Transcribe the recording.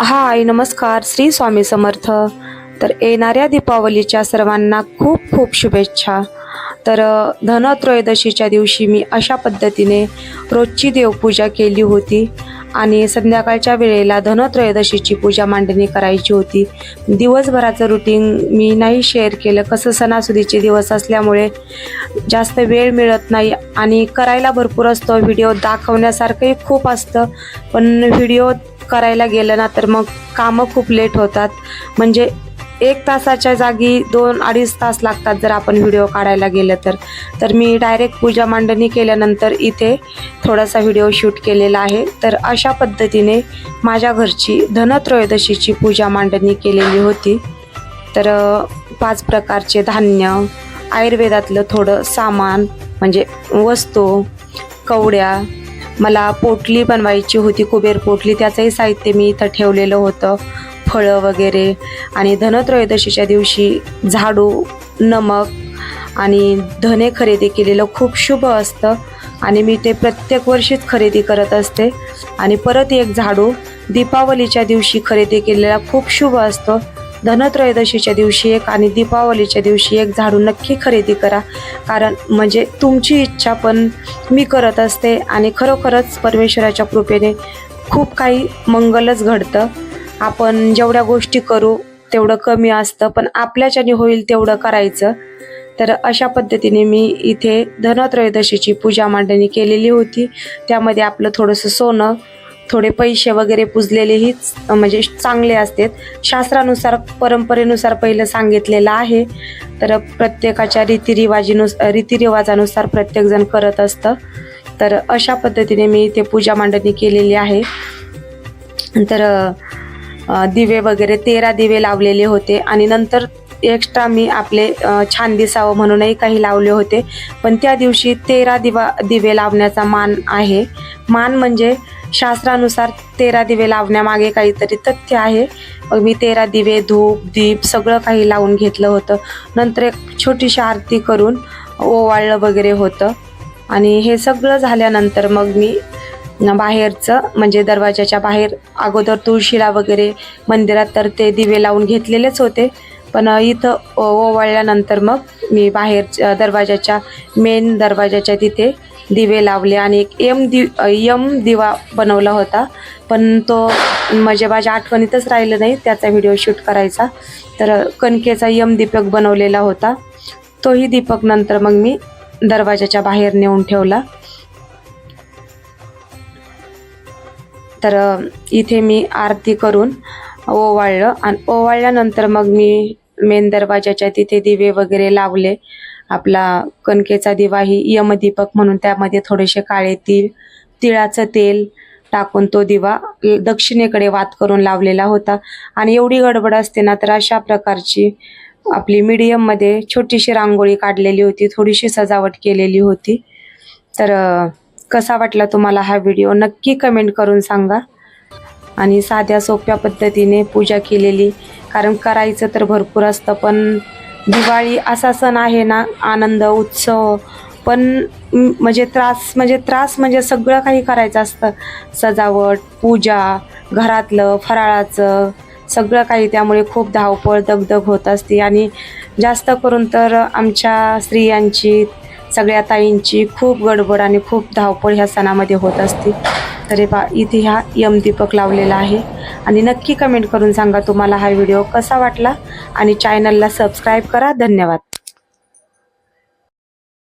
हाय नमस्कार श्री स्वामी समर्थ. तर येणाऱ्या दीपावलीच्या सर्वांना खूप खूप शुभेच्छा. तर धनत्रयोदशीच्या दिवशी मी अशा पद्धतीने रोजची देवपूजा केली होती आणि संध्याकाळच्या वेळेला धनत्रयोदशीची पूजा मांडणी करायची होती. दिवसभराचं रुटीन मी नाही शेअर केलं. कसं सणासुदीचे दिवस असल्यामुळे जास्त वेळ मिळत नाही आणि करायला भरपूर असतो. व्हिडिओ दाखवण्यासारखंही खूप असतं. पण व्हिडिओ करायला गेलं ना तर मग कामं खूप लेट होतात. म्हणजे एक तासाच्या जागी दोन अडीच तास लागतात जर आपण व्हिडिओ काढायला गेलं तर. तर मी डायरेक्ट पूजा मांडणी केल्यानंतर इथे थोडासा व्हिडिओ शूट केलेला आहे. तर अशा पद्धतीने माझ्या घरची धनत्रयोदशीची पूजा मांडणी केलेली होती. तर पाच प्रकारचे धान्य आयुर्वेदातलं थोडं सामान म्हणजे वस्तू कवड्या मला पोटली बनवायची होती कुबेर पोटली. त्याचंही साहित्य मी इथं ठेवलेलं होतं. फळं वगैरे आणि धनत्रयोदशीच्या दिवशी झाडू नमक आणि धने खरेदी केलेलं खूप शुभ असतं. आणि मी ते प्रत्येक वर्षीच खरेदी करत असते. आणि परत एक झाडू दीपावलीच्या दिवशी खरेदी केलेला खूप शुभ असतो. धनत्रयोदशीच्या दिवशी एक आणि दीपावलीच्या दिवशी एक झाडू नक्की खरेदी करा. कारण म्हणजे तुमची इच्छा पण मी करत असते आणि खरोखरच परमेश्वराच्या कृपेने खूप काही मंगलच घडतं. आपण जेवढ्या गोष्टी करू तेवढं कमी असतं पण आपल्याच्याने होईल तेवढं करायचं. तर अशा पद्धतीने मी इथे धनत्रयोदशीची पूजा मांडणी केलेली होती. त्यामध्ये आपलं थोडंसं सोनं थोडे पैसे वगैरे पुजलेलेही म्हणजे चांगले असतात. शास्त्रानुसार परंपरेनुसार पहिलं सांगितलेलं आहे. तर प्रत्येकाच्या रीतिरिवाजीनुस रीतिरिवाजानुसार प्रत्येकजण करत असतं. तर अशा पद्धतीने मी इथे पूजा मांडणी केलेली आहे. तर दिवे वगैरे तेरा दिवे लावलेले होते. आणि नंतर एक्स्ट्रा मी आपले छान दिसावं म्हणूनही काही लावले होते. पण त्या दिवशी तेरा दिवा दिवे लावण्याचा मान आहे. मान म्हणजे शास्त्रानुसार तेरा दिवे लावण्यामागे काहीतरी तथ्य आहे. मग मी तेरा दिवे धूप दीप सगळं काही लावून घेतलं होतं. नंतर एक छोटीशी आरती करून ओवाळलं वगैरे होतं. आणि हे सगळं झाल्यानंतर मग मी बाहेरचं म्हणजे दरवाजाच्या बाहेर अगोदर तुळशीला वगैरे मंदिरात तर ते दिवे लावून घेतलेलेच होते. पण इथं ओ- ओवाळल्यानंतर मग मी बाहेर दरवाजाच्या मेन दरवाजाच्या तिथे दिवे लावले आणि एक यम दि यम दिवा बनवला होता. पण तो म्हणजे माझ्या आठवणीतच राहिलं नाही त्याचा व्हिडिओ शूट करायचा. तर कणकेचा यम दीपक बनवलेला होता. तोही दीपक नंतर मग मी दरवाजाच्या बाहेर नेऊन ठेवला. तर इथे मी आरती करून ओवाळलं आणि ओवाळल्यानंतर मग मी मेन दरवाजाच्या तिथे दिवे वगैरे लावले. आपला कणकेचा दिवा ही यमदीपक म्हणून त्यामध्ये थोडेसे काळे तीळ तिळाचं तेल टाकून तो दिवा दक्षिणेकडे वात करून लावलेला होता. आणि एवढी गडबड असते ना तर अशा प्रकारची आपली मीडियममध्ये छोटीशी रांगोळी काढलेली होती थोडीशी सजावट केलेली होती. तर कसा वाटला तुम्हाला हा व्हिडिओ नक्की कमेंट करून सांगा. आणि साध्या सोप्या पद्धतीने पूजा केलेली कारण करायचं तर भरपूर असतं पण दिवाळी असा सण आहे ना आनंद उत्सव पण म्हणजे त्रास म्हणजे त्रास म्हणजे सगळं काही करायचं असतं. सजावट पूजा घरातलं फराळाचं सगळं काही त्यामुळे खूप धावपळ दगदग होत असते. आणि जास्त करून तर आमच्या स्त्रियांची सगळ्या ताईंची खूप गडबड आणि खूप धावपळ ह्या सणामध्ये होत असते. तरी बा इथे ह्या यमदीपक लावलेला आहे. आणि नक्की कमेंट करून सांगा तुम्हाला हा व्हिडिओ कसा वाटला. आणि चॅनलला सबस्क्राईब करा. धन्यवाद.